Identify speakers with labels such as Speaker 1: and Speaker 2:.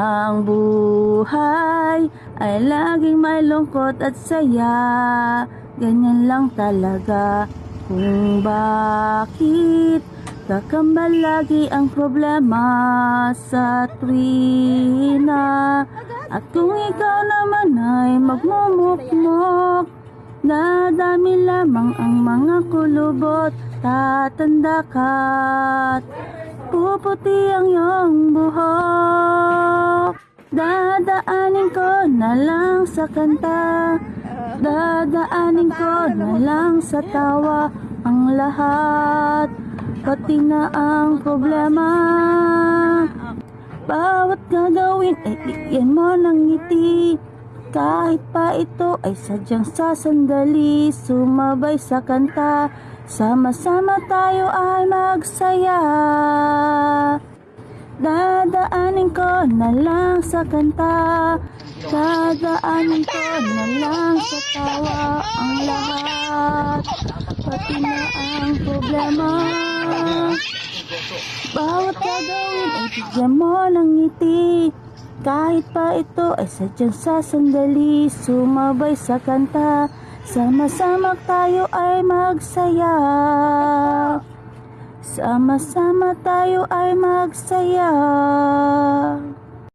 Speaker 1: Ang buhay ay laging may lungkot at saya. Ganyan lang talaga. Kung bakit Kakambal lagi ang problema sa tuwina At kung ikaw naman ay magmumukmok Dadami lamang ang mga kulubot Tatanda ka't puputi ang iyong buhok Dadaanin ko na lang sa kanta. Dadaanin ko na lang sa tawa Ang lahat Pati na ang problema. Bawat gagawin ay bigyan mo ng ngiti. Kahit pa ito ay sadyang sasandali Sumabay sa kanta. Sama-sama tayo ay magsaya Dadaanin ko na lang sa kanta. Dadaanin ko na lang sa tawa Ang lahat. Pati na ang problema. Bawat gagawin ay bigyan mo ng ngiti. Kahit pa ito ay sadyang sasandali Sumabay sa kanta. Sama-sama tayo ay magsaya Sama-sama tayo ay magsaya